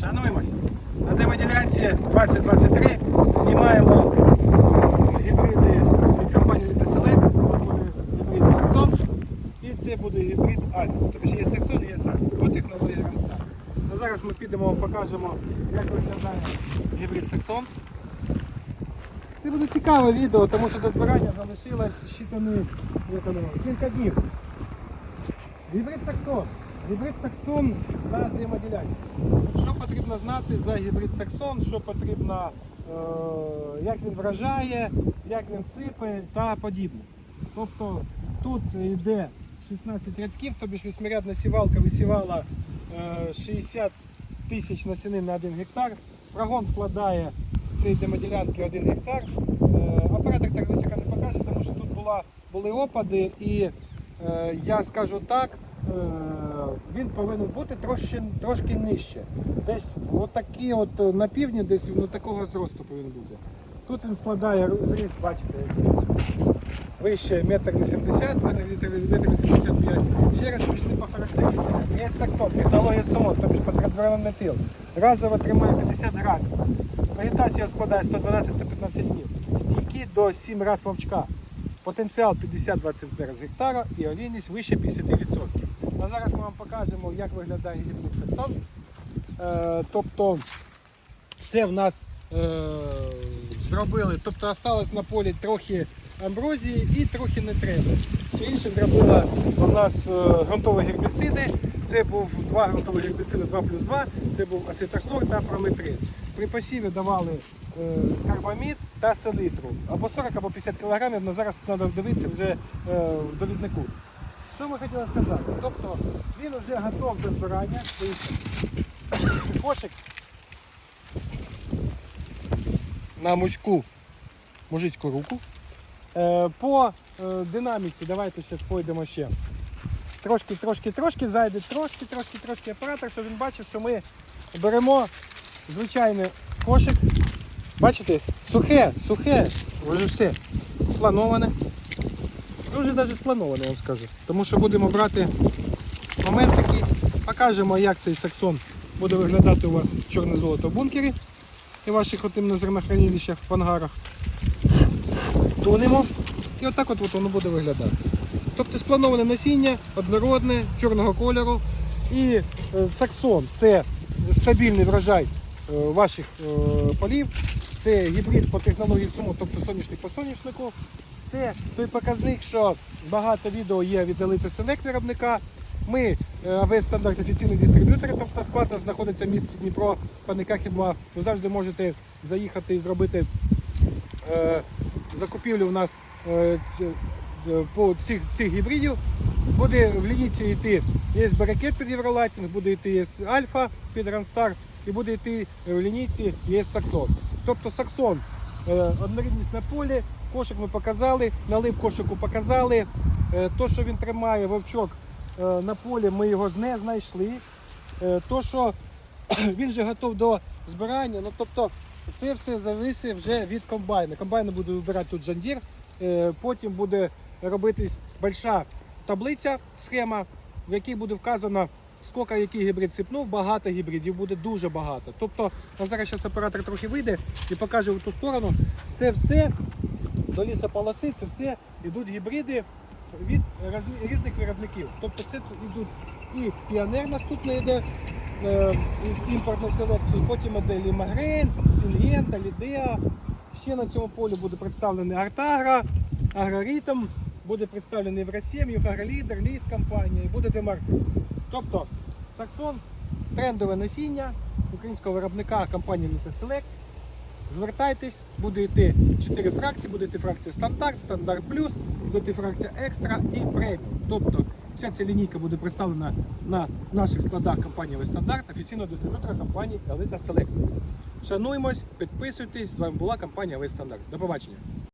Шануємось. На демоділянці 2023 знімаємо гібриди від компанії буде гібрид Saxon і це буде гібрид Альфа. Тобто є Saxon і є Альфа по технології Гранстар. А зараз ми підемо покажемо, як виглядає гібрид Saxon. Це буде цікаве відео, тому що до збирання залишилось щитані кілька днів. Гібрид Саксон. Гібрид Саксон на демоділяції. Що потрібно знати за гібрид Саксон, що потрібно, е, як він вражає, як він сипе та подібне. Тобто тут йде 16 рядків, тобі ж восьмирядна сівалка висівала е, 60 тисяч насінин на 1 гектар. Прогон складає цієї демоділянки 1 гектар. Е, Оператор так високо не покаже, тому що тут були опади і е, я скажу так, е, він повинен бути трошки, трошки нижче. Десь отакі от е, на півдні, десь ну, такого зросту повинен бути. Тут він складає зріст, бачите, вище метр вісімдесят, в мене метр вісімдесят п'ять. Ще раз пішли по характеристикам. Є саксон, технологія СОМО, тобто патріотворений метил. Разово тримає 50 грамів. Вегетація складає 112-115 днів. Стійки до 7 разів вовчка. Потенціал 50-20 цм з гектара і олійність вище 50%. Зараз ми вам покажемо, як виглядає гібрид саксон. Е, тобто це в нас е, зробили, тобто осталось на полі трохи амброзії і трохи не треба. Все інше зробила у нас е, ґрунтові гербіциди. Це був два ґрунтові гербіциди 2 плюс 2, це був ацетахлор та прометрин. При посіві давали е, карбамід та селитру. Або 40, або 50 кг, але зараз треба дивитися вже е, в довіднику. Що ми хотіли сказати? Тобто він вже готов до збирання. Кошик на мужську мужицьку руку. Е, по е, динаміці, давайте зараз пойдемо ще. Трошки, трошки, трошки зайде, трошки, трошки, трошки оператор, щоб він бачив, що ми беремо звичайний кошик. Бачите, сухе, сухе, вже все сплановане. Дуже навіть сплановане, я вам скажу. Тому що будемо брати момент такий, покажемо, як цей саксон буде виглядати у вас чорне золото в бункері і ваших на зернохранилищах в ангарах. Тунемо. І отак от, от воно буде виглядати. Тобто сплановане насіння, однородне, чорного кольору. І е, саксон це стабільний врожай е, ваших е, полів. Це гібрид по технології сумо, тобто соняшник по соняшнику. Це той показник, що багато відео є від Select виробника. Ми е, АВС стандарт офіційний дистриб'ютор, тобто наш знаходиться в місті Дніпро, паника Хідма. Ви завжди можете заїхати і зробити е, закупівлю у нас е, е, по цих, цих гібридів. Буде в лінійці йти є баракет під Євролайтінг, буде йти є Альфа під Ранстар і буде йти в лінійці є Саксон. Тобто Саксон е, однорідність на полі, кошик ми показали, налив кошику показали. Е, То, що він тримає вовчок е, на полі, ми його не знайшли. Е, То, що він вже готов до збирання, ну тобто це все зависить вже від комбайна. Комбайн буде вибирати тут жандір, потім буде робитись большая таблиця, схема, в якій буде вказано, скільки який гібрид сипнув, багато гібридів буде дуже багато. Тобто, зараз зараз оператор трохи вийде і покаже в ту сторону. Це все до лісополоси, це все йдуть гібриди від різних виробників. Тобто це йдуть і піонер наступний йде е, із імпортної селекції, потім іде Лімагрейн, Сінгента, Лідеа. Ще на цьому полі буде представлений Артагра, Агроритм, буде представлений Євросім, Юхагролідер, Ліст компанія і буде Демаркес. Тобто Саксон, трендове насіння українського виробника компанії Liteselect. Звертайтесь, буде йти 4 фракції, буде йти фракція стандарт, стандарт плюс, буде йти фракція екстра і преміум. Тобто вся ця лінійка буде представлена на наших складах компанії «Стандарт», офіційного дистриб'ютора компанії Елита Селект. Шануємось, підписуйтесь. З вами була компанія «Стандарт». До побачення.